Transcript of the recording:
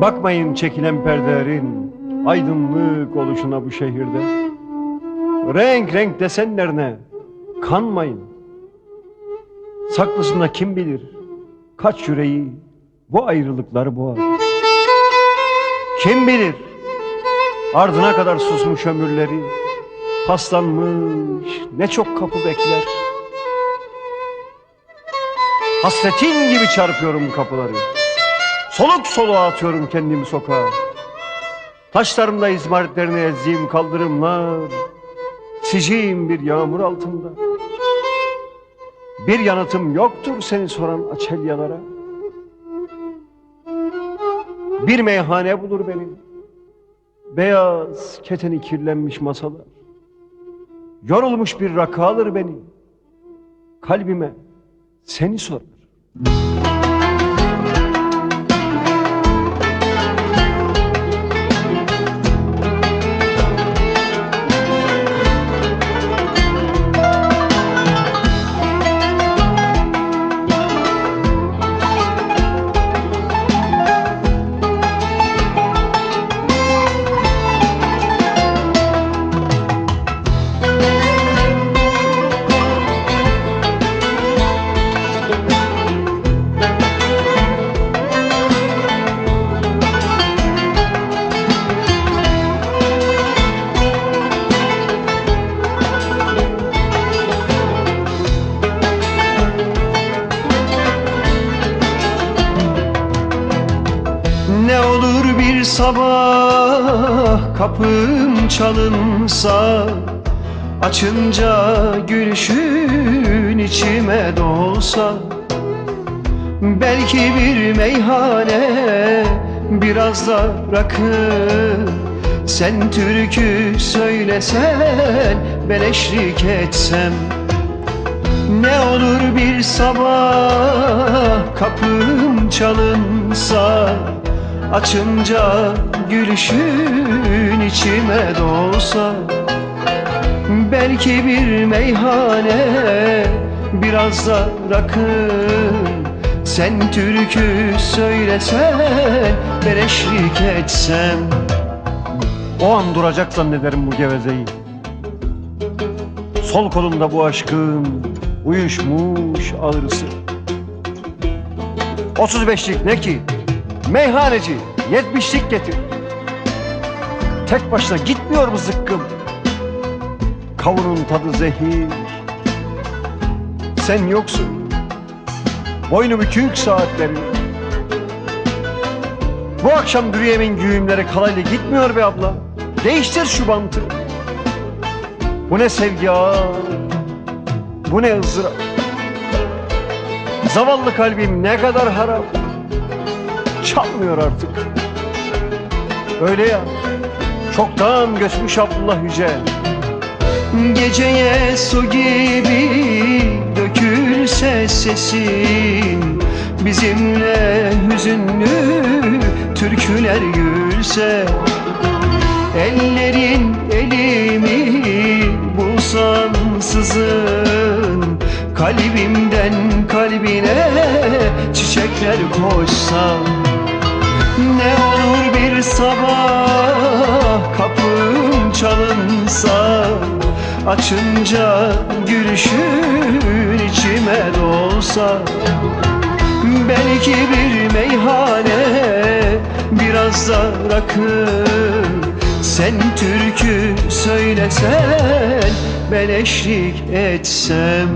Bakmayın çekilen perdelerin aydınlık oluşuna bu şehirde. Renk renk desenlerine kanmayın. Saklısında kim bilir kaç yüreği bu ayrılıkları boğar. Kim bilir ardına kadar susmuş ömürleri paslanmış ne çok kapı bekler. Hasretin gibi çarpıyorum kapıları. Soluk soluğa atıyorum kendimi sokağa. Taşlarımda izmaritlerini ezdiğim kaldırımlar. Sicim bir yağmur altında. Bir yanıtım yoktur seni soran açelyalara. Bir meyhane bulur benim. Beyaz keteni kirlenmiş masalar. Yorulmuş bir rakı alır beni. Kalbime seni sorar. Bir sabah kapım çalınsa Açınca gülüşün içime dolsa Belki bir meyhane biraz da rakı. Sen türkü söylesen ben eşlik etsem ne olur bir sabah kapım çalınsa Açınca gülüşün içime dolsa Belki bir meyhane biraz da rakı. Sen türkü söylesen ben eşlik etsem. O an duracak zannederim bu gevezeyi. Sol kolumda bu aşkın uyuşmuş ağrısı. 35'lik ne ki? Meyhaneci 70'lik getir. Tek başına gitmiyor mu zıkkım? Kavunun tadı zehir. Sen yoksun. Boynu bükük saatleri Bu akşam Dürüyemin güğümleri kalayla gitmiyor be abla. Değiştir şu bantı. Bu ne sevgi ağır Bu ne ızdırap. Zavallı kalbim ne kadar harap Çalmıyor artık. Öyle ya. Çoktan göçmüş Abdullah Yüce. Geceye su gibi dökülse sesin Bizimle hüzünlü türküler gülse. Ellerin elimi bulsan sızın Kalbimden kalbine çiçekler koşsam Ne olur bir sabah kapım çalınsa Açınca gülüşün içime dolsa. Belki bir meyhane biraz da rakı. Sen türkü söylesen ben eşlik etsem